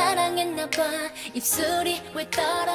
사랑했나봐. 입술이 왜 떨어